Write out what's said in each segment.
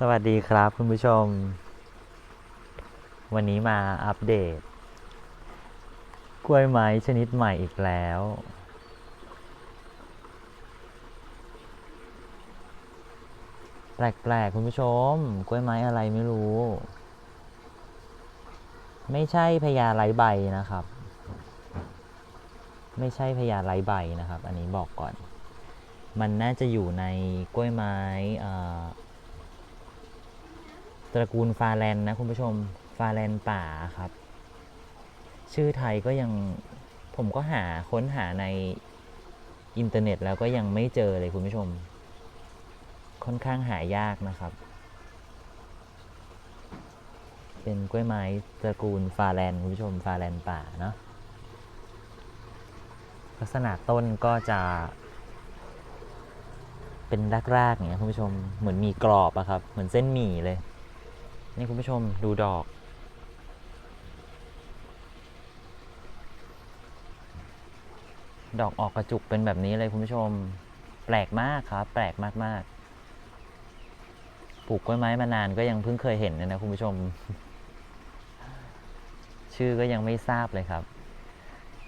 สวัสดีครับคุณผู้ชม วันนี้มาอัปเดต กล้วยไม้ชนิดใหม่อีกแล้ว แปลกๆคุณผู้ชม กล้วยไม้อะไรไม่รู้ ไม่ใช่พญาไร้ใบนะครับ ไม่ใช่พญาไร้ใบนะครับ อันนี้บอกก่อน มันน่าจะอยู่ในกล้วยไม้อ่า ตระกูลฟาแลนนะคุณผู้ชมฟาแลนป่าครับ ชื่อไทยก็ยังผมก็หาค้นหาในอินเทอร์เน็ตแล้วก็ยังไม่เจอเลยคุณผู้ชม ค่อนข้างหายากนะครับ เป็นกล้วยไม้ตระกูลฟาแลนคุณผู้ชมฟาแลนป่าเนาะลักษณะต้นก็จะเป็นรากๆอย่างเงี้ยคุณผู้ชมเหมือนมีกรอบอะครับ เหมือนเส้นหมี่เลย นี่คุณผู้ชมดูดอก ดอกออกกระจุกเป็นแบบนี้เลยคุณผู้ชม แปลกมากครับ แปลกมากๆ ปลูกกล้วยไม้มานานก็ยังเพิ่งเคยเห็นนะคุณผู้ชม ชื่อก็ยังไม่ทราบเลยครับ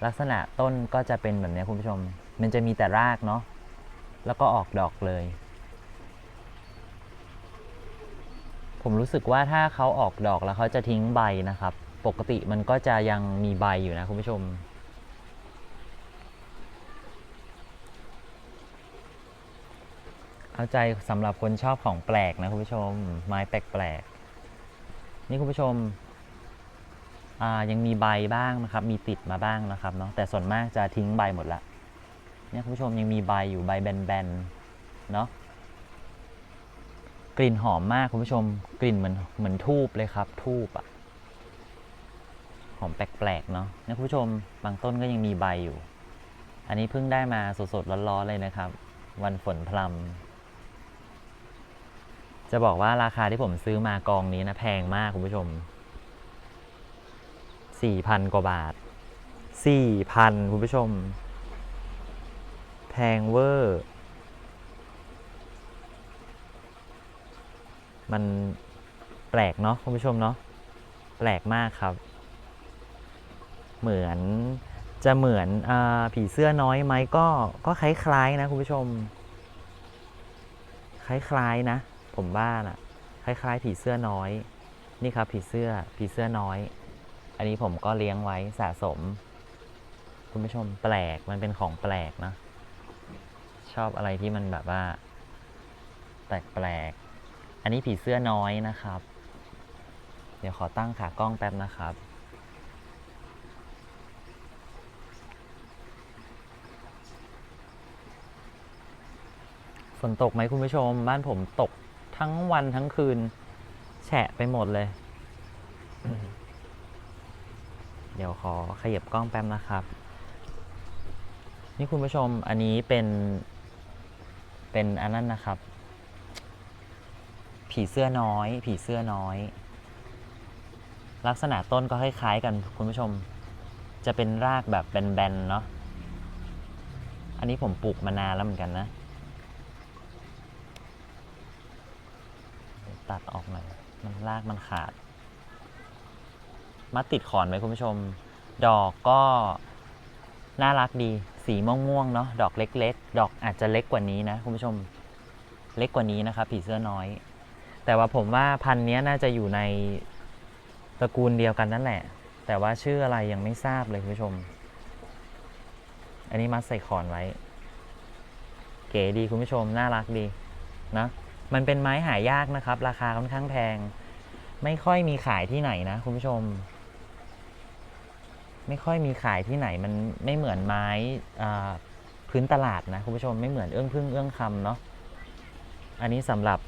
ลักษณะต้นก็จะเป็นแบบนี้คุณผู้ชม มันจะมีแต่รากเนาะ แล้วก็ออกดอกเลย ผมรู้สึกว่าถ้าเขาออกดอกแล้วเขาจะทิ้งใบนะครับ ปกติมันก็จะยังมีใบอยู่นะคุณผู้ชมเอาใจสำหรับคนชอบของแปลกนะคุณผู้ชม ไม้แปลกๆ นี่คุณผู้ชมยังมีใบบ้างนะครับ มีติดมาบ้างนะครับเนาะแต่ส่วนมากจะทิ้งใบหมดละเนี่ยคุณผู้ชมยังมีใบอยู่ใบแบนๆเนาะ กลิ่นหอมมากคุณผู้ชม กลิ่นเหมือนเหมือนทูบเลยครับ ทูบอะหอมแปลกๆเนาะนี่คุณผู้ชมบางต้นก็ยังมีใบอยู่ อันนี้เพิ่งได้มาสดๆร้อนๆเลยนะครับ วันฝนพรำจะบอกว่าราคาที่ผมซื้อมากองนี้นะแพงมากคุณผู้ชมสี่พันกว่าบาทสี่พันคุณผู้ชม แพงเวอร์ มันแปลกเนาะคุณผู้ชมเนาะแปลกมากครับ เหมือนจะเหมือนอผีเสื้อน้อยไหมก็ก็คล้ายๆนะคุณผู้ชม คล้ายๆนะ ผมว่านะคล้ายๆ ผีเสื้อน้อย นี่ครับ ผีเสื้อผีเสื้อน้อย อันนี้ผมก็เลี้ยงไว้สะสม คุณผู้ชมแปลกมันเป็นของแปลกนะ ชอบอะไรที่มันแบบว่า แปลกๆ นนี้ผีเสื้อน้อยนะครับ เดี๋ยวขอตั้งขากล้องแป๊บนะครับ ฝนตกไหมคุณผู้ชม บ้านผมตกทั้งวันทั้งคืน แฉะไปหมดเลย เดี๋ยวขอขยับกล้องแป๊บนะครับ นี่คุณผู้ชมอันนี้เป็นเป็นอันนั้นนะครับ ผีเสื้อน้อย ผีเสื้อน้อย ลักษณะต้นก็คล้ายๆกันคุณผู้ชม จะเป็นรากแบบแบนๆเนาะ อันนี้ผมปลูกมานานแล้วเหมือนกันนะ ตัดออกหน่อย มันรากมันขาด มัดติดขอนไว้คุณผู้ชม ดอกก็น่ารักดี สีม่วงๆเนาะ ดอกเล็ก ๆ ดอกอาจจะเล็กกว่านี้นะคุณผู้ชม เล็กกว่านี้นะครับผีเสื้อน้อย แต่ว่าผมว่าพันธุ์นี้น่าจะอยู่ในตระกูลเดียวกันนั่นแหละ แต่ว่าชื่ออะไรยังไม่ทราบเลยคุณผู้ชม อันนี้มัดใส่ขอนไว้ เก๋ดีคุณผู้ชม น่ารักดีนะมันเป็นไม้หายากนะครับ ราคาค่อนข้างแพง ไม่ค่อยมีขายที่ไหนนะคุณผู้ชม ไม่ค่อยมีขายที่ไหน มันไม่เหมือนไม้พื้นตลาดนะคุณผู้ชมไม่เหมือนเอื้องพึ่งเอื้องคำเนาะอันนี้สำหรับ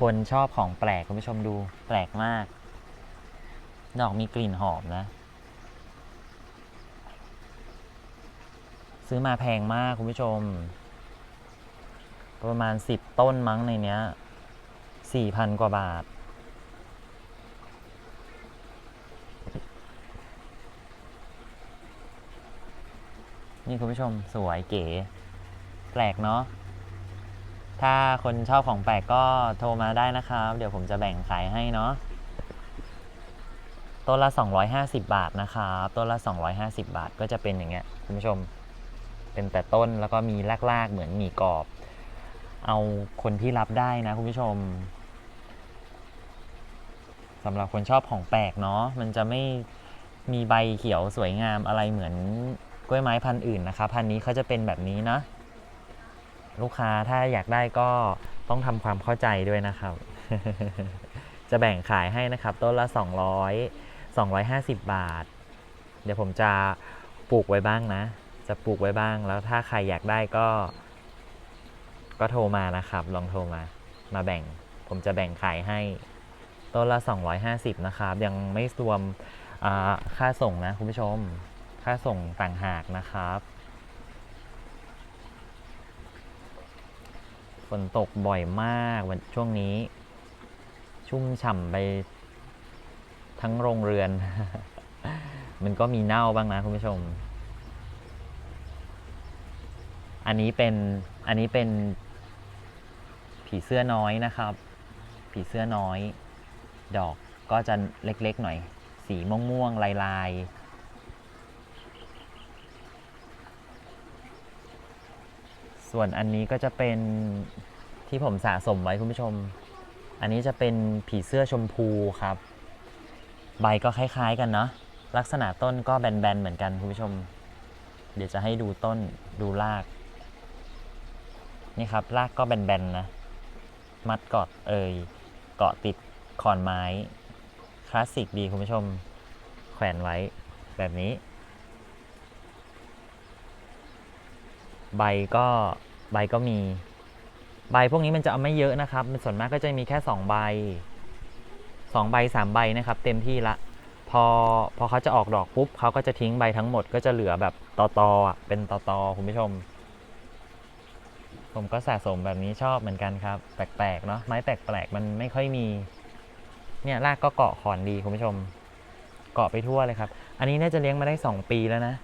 คนชอบของแปลกคุณผู้ชมดูแปลกมาก ดอกมีกลิ่นหอมนะ ซื้อมาแพงมากคุณผู้ชม ประมาณสิบต้นมั้งในเนี้ยสี่พันกว่าบาท นี่คุณผู้ชมสวยเก๋ แปลกเนาะ ถ้าคนชอบของแปลกก็โทรมาได้นะครับ เดี๋ยวผมจะแบ่งขายให้เนาะต้นละ 250 บาทนะครับต้นละ 250 บาทก็จะเป็นอย่างเงี้ยคุณผู้ชม เป็นแต่ต้นแล้วก็มีลากๆเหมือนหมี่กรอบ เอาคนที่รับได้นะคุณผู้ชมสำหรับคนชอบของแปลกเนาะมันจะไม่มีใบเขียวสวยงามอะไรเหมือนกล้วยไม้พันธุ์อื่นนะคะ พันธุ์นี้เขาจะเป็นแบบนี้นะ ลูกค้าถ้าอยากได้ก็ต้องทำความเข้าใจด้วยนะครับ จะแบ่งขายให้นะครับต้นละ 200 250 บาท เดี๋ยวผมจะปลูกไว้บ้างนะ จะปลูกไว้บ้างแล้วถ้าใครอยากได้ก็ ก็โทรมานะครับ ลองโทรมา มาแบ่ง ผมจะแบ่งขายให้ต้นละ 250 นะครับ ยังไม่รวมค่าส่งนะคุณผู้ชม ค่าส่งต่างหากนะครับ ฝนตกบ่อยมากวันช่วงนี้ ชุ่มฉ่ำไปทั้งโรงเรือน มันก็มีเน่าบ้างนะคุณผู้ชม อันนี้เป็นอันนี้เป็นผีเสื้อน้อยนะครับ ผีเสื้อน้อย ดอกก็จะเล็กๆหน่อย สีม่วงๆลายๆ ส่วนอันนี้ก็จะเป็นที่ผมสะสมไว้คุณผู้ชม อันนี้จะเป็นผีเสื้อชมพูครับ ใบก็คล้าย ๆ กันเนาะ ลักษณะต้นก็แบนๆเหมือนกันคุณผู้ชม เดี๋ยวจะให้ดูต้นดูราก นี่ครับรากก็แบนๆนะ มัดเกาะเอยเกาะติดขอนไม้ คลาสสิกดีคุณผู้ชม แขวนไว้แบบนี้ ใบก็ ใบก็มี ใบพวกนี้มันจะเอาไม่เยอะนะครับ มันส่วนมากก็จะมีแค่2ใบ2ใบ3ใบนะครับ เต็มที่ละ พอพอเขาจะออกดอกปุ๊บเขาก็จะทิ้งใบทั้งหมดก็จะเหลือแบบตอตอๆอะเป็นตอตอๆคุณผู้ชม ผมก็สะสมแบบนี้ชอบเหมือนกันครับ แปลกๆเนาะไม้แปลกๆมันไม่ค่อยมี เนี่ยรากก็เกาะขอนดีคุณผู้ชม เกาะไปทั่วเลยครับ อันนี้น่าจะเลี้ยงมาได้ 2 ปีแล้วนะ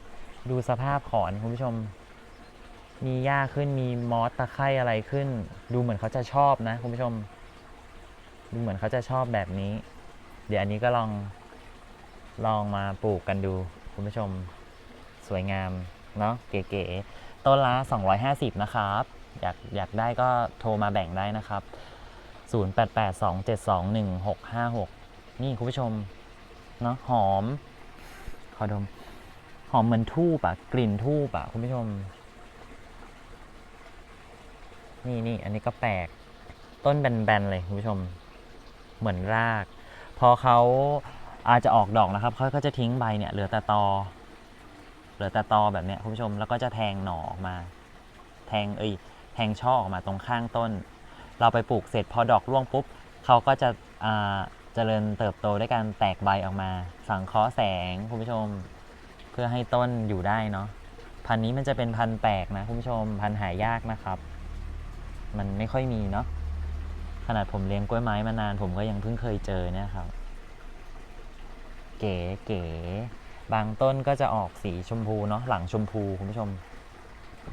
ดูสภาพขอนคุณผู้ชม มีหญ้าขึ้นมีมอสตะไคร่อะไรขึ้น ดูเหมือนเขาจะชอบนะคุณผู้ชม ดูเหมือนเขาจะชอบแบบนี้ เดี๋ยวอันนี้ก็ลองลองมาปลูกกันดูคุณผู้ชม สวยงามเนาะเก๋ๆต้นละ 250 นะครับ อยากอยากได้ก็โทรมาแบ่งได้นะครับ 0882721656 นี่คุณผู้ชมเนาะหอม ขอดม หอมเหมือนทูบอะกลิ่นทูบอะคุณผู้ชม นี่นี่อันนี้ก็แปลก ต้นแบนๆเลยคุณผู้ชม เหมือนราก พอเขาอาจจะออกดอกนะครับเขาก็จะทิ้งใบเนี่ยเหลือแต่ตอ เหลือแต่ตอแบบเนี้ยคุณผู้ชม แล้วก็จะแทงหน่อออกมา แทงเอ้ยแทงช่อออกมาตรงข้างต้น เราไปปลูกเสร็จพอดอกร่วงปุ๊บเขาก็จะอ่าเจริญเติบโตด้วยการแตกใบออกมา สังเคราะห์แสงคุณผู้ชม เพื่อให้ต้นอยู่ได้เนาะพันนี้มันจะเป็นพันแปลกนะคุณผู้ชม พันหายากนะครับ มันไม่ค่อยมีเนาะขนาดผมเลี้ยงกล้วยไม้มานานผมก็ยังเพิ่งเคยเจอเนี่ยครับ เก๋เก๋บางต้นก็จะออกสีชมพูเนาะหลังชมพูคุณผู้ชม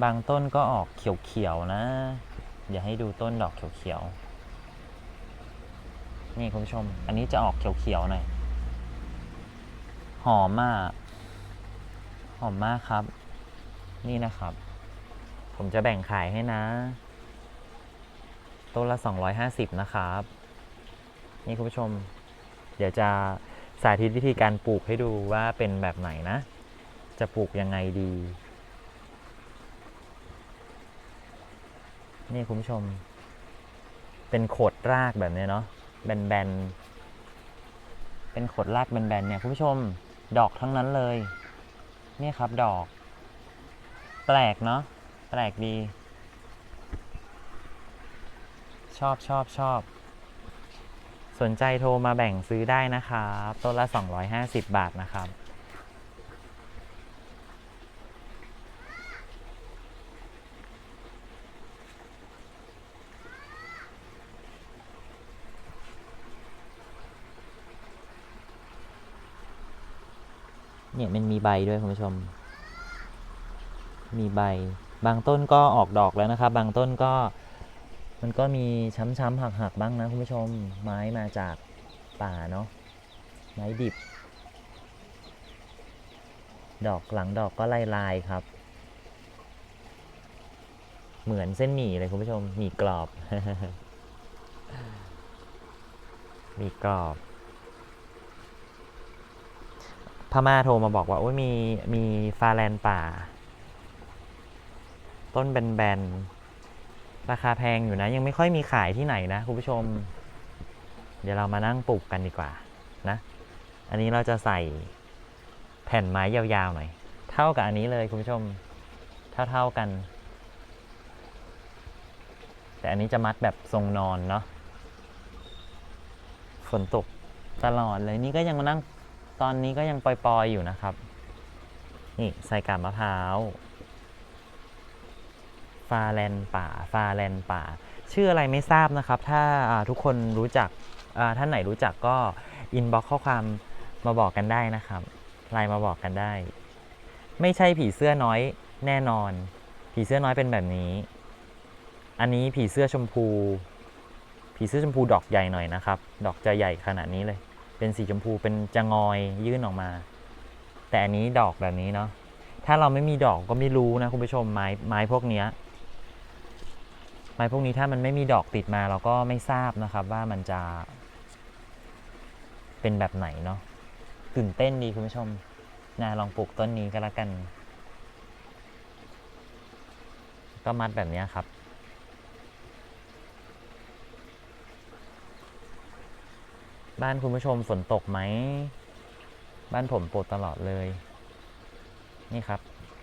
บางต้นก็ออกเขียวๆนะ เดี๋ยวให้ดูต้นดอกเขียวๆนี่คุณผู้ชม อันนี้จะออกเขียวๆหน่อยหอมมากหอมมากครับ นี่นะครับ ผมจะแบ่งขายให้นะ ต้นละ 250 นะครับ นี่คุณผู้ชม เดี๋ยวจะสาธิตวิธีการปลูกให้ดูว่าเป็นแบบไหนนะ จะปลูกยังไงดี นี่คุณผู้ชม เป็นโขดรากแบบนี้เนาะแบนๆ เป็นโขดรากแบนๆเนี่ยคุณผู้ชมดอกทั้งนั้นเลย นี่ครับดอก แปลกเนาะแปลกดี ชอบชอบชอบ สนใจโทรมาแบ่งซื้อได้นะครับต้นละ 250 บาทนะครับ เนี่ยมันมีใบด้วยคุณผู้ชม มีใบ บางต้นก็ออกดอกแล้วนะครับ บางต้นก็ มันก็มีช้ำๆหักๆบ้างนะคุณผู้ชมไม้มาจากป่าเนาะไม้ดิบ ดอกหลังดอกก็ลายลายๆครับ เหมือนเส้นหมี่เลยคุณผู้ชมหมี่กรอบหมี่กรอบพม่าโทรมาบอกว่าโอ้ยมีมีฟาแลนป่า ต้นแบนๆ ราคาแพงอยู่นะ ยังไม่ค่อยมีขายที่ไหนนะคุณผู้ชม เดี๋ยวเรามานั่งปลูกกันดีกว่านะ อันนี้เราจะใส่แผ่นไม้ยาวๆหน่อย เท่ากับอันนี้เลยคุณผู้ชม เท่าๆกัน แต่อันนี้จะมัดแบบทรงนอนเนาะฝนตกตลอดเลยนี่ก็ยังมานั่งตอนนี้ก็ยังปล่อยๆอยู่นะครับ นี่ใส่กาบมะพร้าว ฟาแลนป่าฟาแลนป่า ชื่ออะไรไม่ทราบนะครับ ถ้าทุกคนรู้จักท่านไหนรู้จักก็อินบ็อกข้อความมาบอกกันได้นะครับไลน์มาบอกกันได้ ไม่ใช่ผีเสื้อน้อยแน่นอน ผีเสื้อน้อยเป็นแบบนี้ อันนี้ผีเสื้อชมพู ผีเสื้อชมพูดอกใหญ่หน่อยนะครับ ดอกจะใหญ่ขนาดนี้เลย เป็นสีชมพูเป็นจะงอยยื่นออกมา แต่อันนี้ดอกแบบนี้เนาะถ้าเราไม่มีดอกก็ไม่รู้นะคุณผู้ชมไม้ไม้พวกเนี้ย ไม้พวกนี้ถ้ามันไม่มีดอกติดมาเราก็ไม่ทราบนะครับว่ามันจะเป็นแบบไหนเนาะตื่นเต้นดีคุณผู้ชมนะลองปลูกต้นนี้ก็แล้วกัน ก็มัดแบบนี้ครับ บ้านคุณผู้ชมฝนตกไหม บ้านผมปลดตลอดเลย นี่ครับ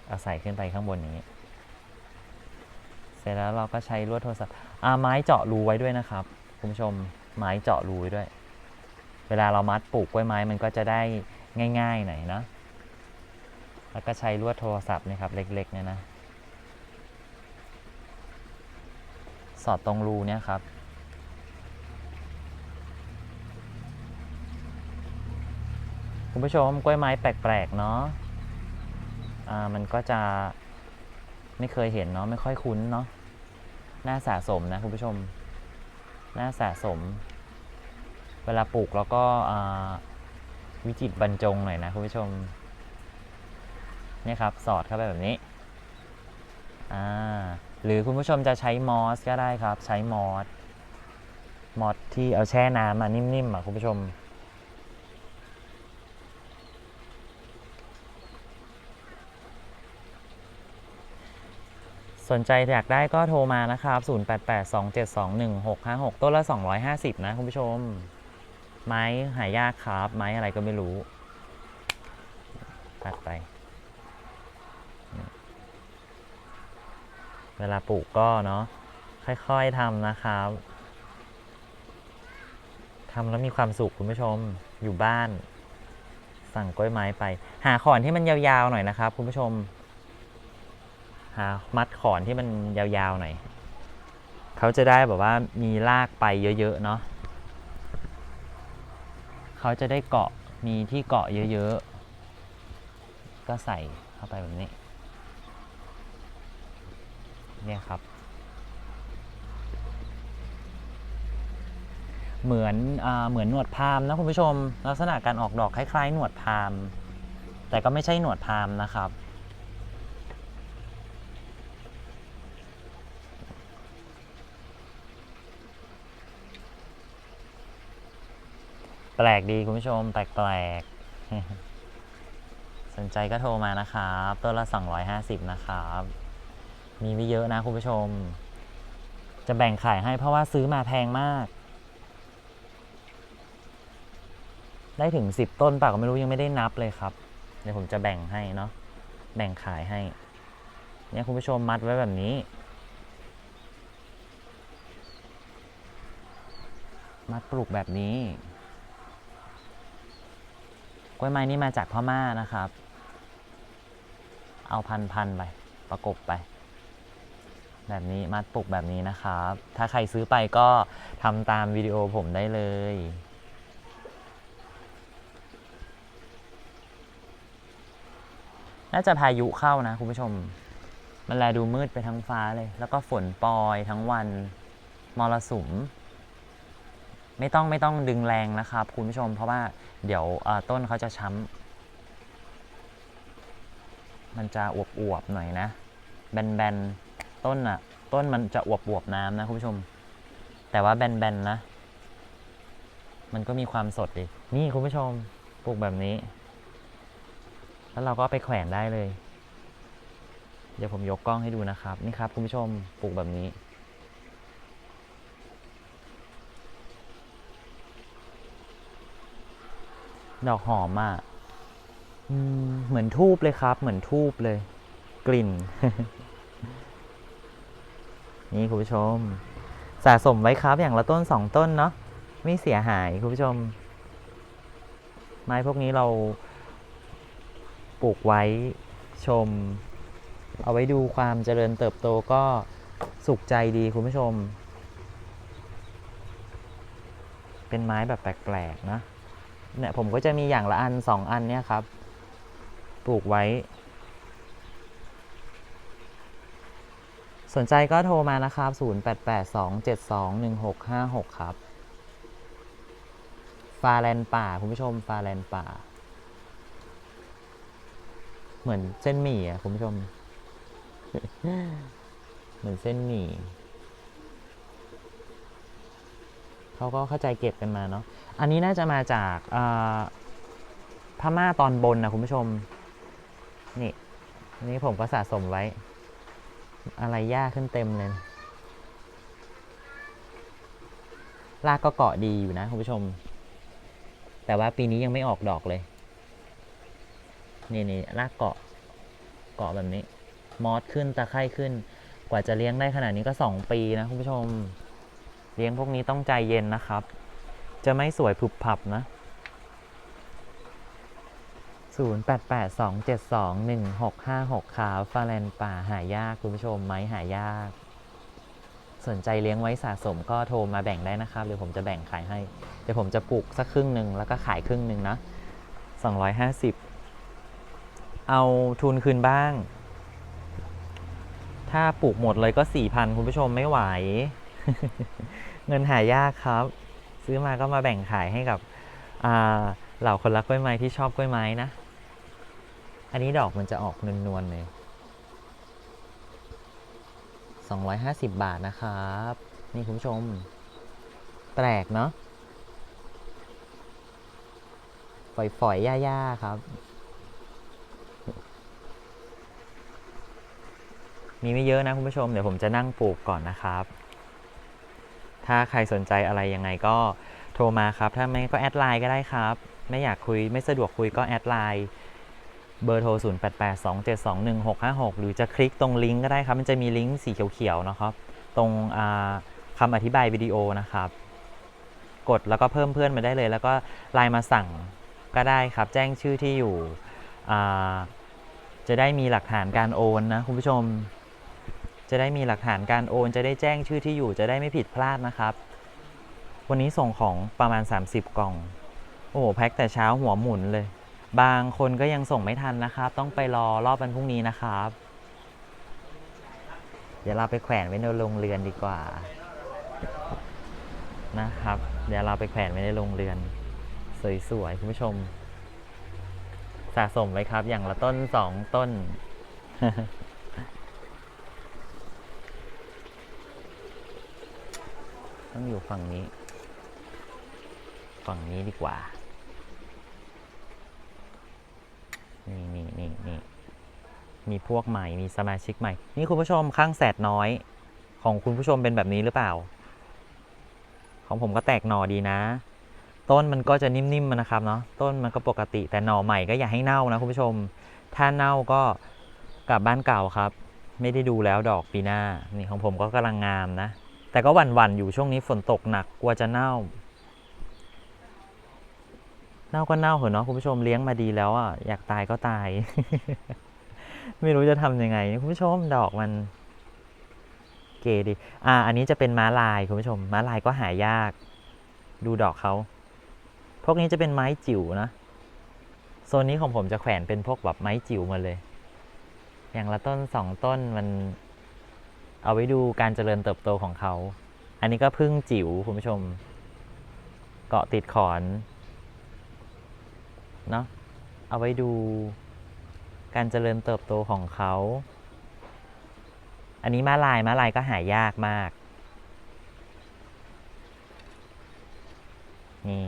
เอาใส่ขึ้นไปข้างบนนี้ ร็จแล้วเราก็ใช้ลวดโทรศัพท์อาไม้เจาะรูไว้ด้วยนะครับคุณผู้ชมไม้เจาะรูไว้ด้วย เวลาเรามัดปลูกกล้วยไม้มันก็จะได้ง่ายๆหน่อยนะแล้วก็ใช้ลวดโทรศัพท์เนะครับเล็กๆเนี่ยนะ สอดตรงรูเนี่ยครับคุณผู้ชมกล้วยไม้แปลกๆเนาะอ่ามันก็จะไม่เคยเห็นเนาะไม่ค่อยคุ้นเนาะ น่าสะสมนะคุณผู้ชม น่าสะสม เวลาปลูกแล้วก็วิจิตบรรจงหน่อยนะคุณผู้ชมเนี่ยครับสอดเข้าไปแบบนี้อ่าหรือคุณผู้ชมจะใช้มอสก็ได้ครับ ใช้มอสมอสที่เอาแช่น้ำมานิ่มๆอะคุณผู้ชม สนใจอยากได้ก็โทรมานะครับ 0882721656 ต้นละ 250 นะคุณผู้ชม ไม้หายากครับ ไม้อะไรก็ไม่รู้ ตัดไป เวลาปลูกก็เนาะค่อยๆทำนะครับทำแล้วมีความสุขคุณผู้ชมอยู่บ้าน สั่งกล้วยไม้ไป หาขอนที่มันยาวๆหน่อยนะครับคุณผู้ชม หามัดขอนที่มันยาวๆหน่อยเขาจะได้แบบว่ามีรากไปเยอะๆเนาะเขาจะได้เกาะมีที่เกาะเยอะๆ ก็ใส่เข้าไปแบบนี้ เนี่ยครับ เหมือนอเหมือนหนวดพามนะคุณผู้ชม ลักษณะการออกดอกคล้ายๆ หนวดพาม แต่ก็ไม่ใช่หนวดพามนะครับ แปลกดีคุณผู้ชม แปลกๆ สนใจก็โทรมานะครับ ตัวละ 250 นะครับ มีไม่เยอะนะคุณผู้ชม จะแบ่งขายให้เพราะว่าซื้อมาแพงมาก ได้ถึง 10 ต้นป่าก็ไม่รู้ยังไม่ได้นับเลยครับ เดี๋ยวผมจะแบ่งให้เนาะแบ่งขายให้ เนี่ยคุณผู้ชมมัดไว้แบบนี้ มัดปลูกแบบนี้ กล้วยไม้นี่มาจากพม่านะครับ เอาพันพันๆไป ประกบไป แบบนี้มัดปลูกแบบนี้นะครับ ถ้าใครซื้อไปก็ทำตามวิดีโอผมได้เลยน่าจะพายุเข้านะคุณผู้ชม มันแลดูมืดไปทั้งฟ้าเลย แล้วก็ฝนปรอยทั้งวัน มรสุม ไม่ต้องไม่ต้องดึงแรงนะครับคุณผู้ชม เพราะว่าเดี๋ยวต้นเขาจะช้ำมันจะอวบๆหน่อยนะ แบนๆ ต้นอะต้นมันจะอวบๆน้ำนะคุณผู้ชม แต่ว่าแบนๆนะ มันก็มีความสดอีกนี่คุณผู้ชมปลูกแบบนี้ แล้วเราก็ไปแขวนได้เลย เดี๋ยวผมยกกล้องให้ดูนะครับ นี่ครับคุณผู้ชมปลูกแบบนี้ ดอกหอมอะเหมือนทูบเลยครับ เหมือนทูบเลย กลิ่น นี่คุณผู้ชม สะสมไว้ครับอย่างละต้นสองต้นเนาะไม่เสียหายคุณผู้ชม ไม้พวกนี้เราปลูกไว้ชม เอาไว้ดูความเจริญเติบโตก็สุขใจดีคุณผู้ชม เป็นไม้แบบแปลกๆนะ เนี่ยผมก็จะมีอย่างละอันสองอันเนี่ยครับ ปลูกไว้ สนใจก็โทรมานะครับ 0882721656 ครับ ฟาแลนป่า คุณผู้ชมฟาแลนป่า เหมือนเส้นหมี่อะคุณผู้ชม เหมือนเส้นหมี่ เขาก็เข้าใจเก็บกันมาเนาะอันนี้น่าจะมาจากอ่าพม่าตอนบนนะคุณผู้ชม นี่อันนี้ผมก็สะสมไว้ อะไรยากขึ้นเต็มเลยรากก็เกาะดีอยู่นะคุณผู้ชม แต่ว่าปีนี้ยังไม่ออกดอกเลย นี่นี่รากเกาะ เกาะแบบนี้ มอสขึ้นตะไคร่ขึ้น กว่าจะเลี้ยงได้ขนาดนี้ก็สองปีนะคุณผู้ชม เลี้ยงพวกนี้ต้องใจเย็นนะครับ จะไม่สวยผุบผับนะ 0882721656ขาฟาแลนป่าหายากคุณผู้ชมไม้หายาก สนใจเลี้ยงไว้สะสมก็โทรมาแบ่งได้นะครับเดี๋ยวผมจะแบ่งขายให้ เดี๋ยวผมจะปลูกสักครึ่งหนึ่งแล้วก็ขายครึ่งหนึ่งนะ 250 เอาทุนคืนบ้าง ถ้าปลูกหมดเลยก็ 4,000 คุณผู้ชมไม่ไหว เงินหายากครับ ซื้อมาก็มาแบ่งขายให้กับเหล่าคนรักกล้วยไม้ที่ชอบกล้วยไม้นะ อันนี้ดอกมันจะออกนวลๆเลย250 บาทนะครับ นี่คุณผู้ชม แปลกเนาะฝอยๆย่าๆครับ มีไม่เยอะนะคุณผู้ชม เดี๋ยวผมจะนั่งปลูกก่อนนะครับ ถ้าใครสนใจอะไรยังไงก็โทรมาครับ ถ้าไม่ก็แอดไลน์ก็ได้ครับ ไม่อยากคุยไม่สะดวกคุยก็แอดไลน์เบอร์โทร 0882721656 หรือจะคลิกตรงลิงก์ก็ได้ครับ มันจะมีลิงก์สีเขียวๆนะครับ ตรงคำอธิบายวิดีโอนะครับ กดแล้วก็เพิ่มเพื่อนมาได้เลย แล้วก็ไลน์มาสั่งก็ได้ครับ แจ้งชื่อที่อยู่ จะได้มีหลักฐานการโอนนะคุณผู้ชม จะได้มีหลักฐานการโอนจะได้แจ้งชื่อที่อยู่จะได้ไม่ผิดพลาดนะครับ วันนี้ส่งของประมาณ 30 กล่อง โอ้โหแพ็คแต่เช้าหัวหมุนเลย บางคนก็ยังส่งไม่ทันนะครับ ต้องไปรอรอบวันพรุ่งนี้นะครับ เดี๋ยวเราไปแขวนไว้ในโรงเรือนดีกว่านะครับ เดี๋ยวเราไปแขวนไว้ในโรงเรือน สวยๆคุณผู้ชม สะสมไว้ครับอย่างละต้นสองต้น ต้องอยู่ฝั่งนี้ ฝั่งนี้ดีกว่า นี่นี่นี่นี่มีพวกใหม่ มีสมาชิกใหม่ นี่คุณผู้ชมข้างแสดน้อย ของคุณผู้ชมเป็นแบบนี้หรือเปล่า ของผมก็แตกหน่อดีนะ ต้นมันก็จะนิ่มๆนะครับเนาะ ต้นมันก็ปกติ แต่หน่อใหม่ก็อย่าให้เน่านะคุณผู้ชม ถ้าเน่าก็กลับบ้านเก่าครับ ไม่ได้ดูแล้วดอกปีหน้า นี่ของผมก็กำลังงามนะ แต่ก็หวั่นๆอยู่ช่วงนี้ฝนตกหนักกลัวจะเน่า เน่าก็เน่าเหอะเนาะคุณผู้ชมเลี้ยงมาดีแล้วอะอยากตายก็ตาย ไม่รู้จะทำยังไงคุณผู้ชมดอกมัน เก๋ดี อ่า อันนี้จะเป็นม้าลายคุณผู้ชม ม้าลายก็หายาก ดูดอกเขาพวกนี้จะเป็นไม้จิ๋วนะโซนนี้ของผมจะแขวนเป็นพวกแบบไม้จิ๋วมาเลย อย่างละต้นสองต้นมัน เอาไว้ดูการเจริญเติบโตของเขา อันนนี้ก็พึ่งจิ๋วคุณผู้ชม เกาะติดขอนเนาะเอาไว้ดูการเจริญเติบโตของเขา อันนี้ม้าลายม้าลายก็หายากมาก นี่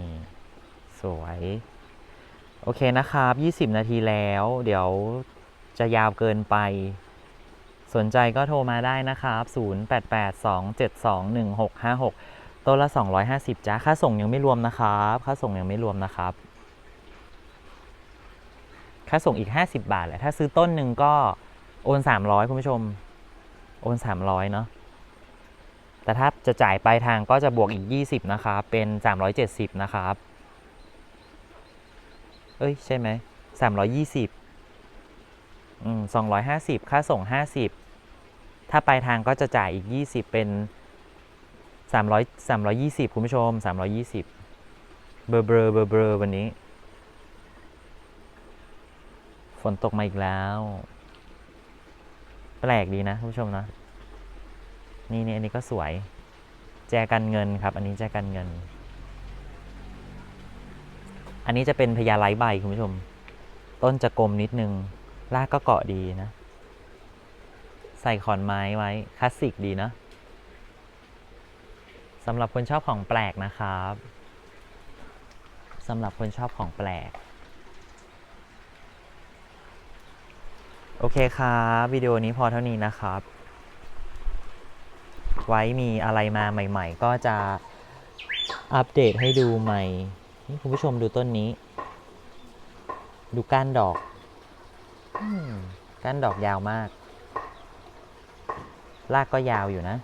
สวย โอเคนะครับ 20 นาทีแล้ว เดี๋ยวจะยาวเกินไป สนใจก็โทรมาได้นะครับ 0882721656ตัวละ 250จ้าค่าส่งยังไม่รวมนะครับ ค่าส่งยังไม่รวมนะครับ ค่าส่งอีก 50 บาทแหละ ถ้าซื้อต้นหนึ่งก็โอน 300 คุณผู้ชม โอน 300 เนาะ แต่ถ้าจะจ่ายปลายทางก็จะบวกอีก 20 นะครับ เป็น 370 นะครับ เอ้ย ใช่ไหม320อืม250 ค่าส่ง 50 ถ้าปลายทางก็จะจ่ายอีก 20 เป็น 300 320 คุณผู้ชม 320 เบอร์เบอร์เบอร์เบอร์วันนี้ ฝนตกมาอีกแล้ว แปลกดีนะคุณผู้ชมนะ นี่นี่อันนี้ก็สวย แจกันเงินครับ อันนี้แจกันเงิน อันนี้จะเป็นพญาไร้ใบคุณผู้ชม ต้นจะกลมนิดนึงรากก็เกาะดีนะ ส่ขอนไม้ไว้ คลาสสิกดีนะสำหรับคนชอบของแปลกนะครับสำหรับคนชอบของแปลก โอเคครับวิดีโอนี้พอเท่านี้นะครับ ไว้มีอะไรมาใหม่ ๆ ก็จะอัปเดตให้ดูใหม่ นี่คุณผู้ชมดูต้นนี้ ดูก้านดอกอก้านดอกยาวมาก ลากก็ยาวอยู่นะ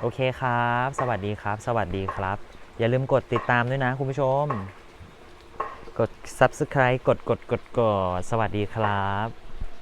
โอเคครับ สวัสดีครับ สวัสดีครับ อย่าลืมกดติดตามด้วยนะคุณผู้ชม กด subscribe กดกดกดกดสวัสดีครับ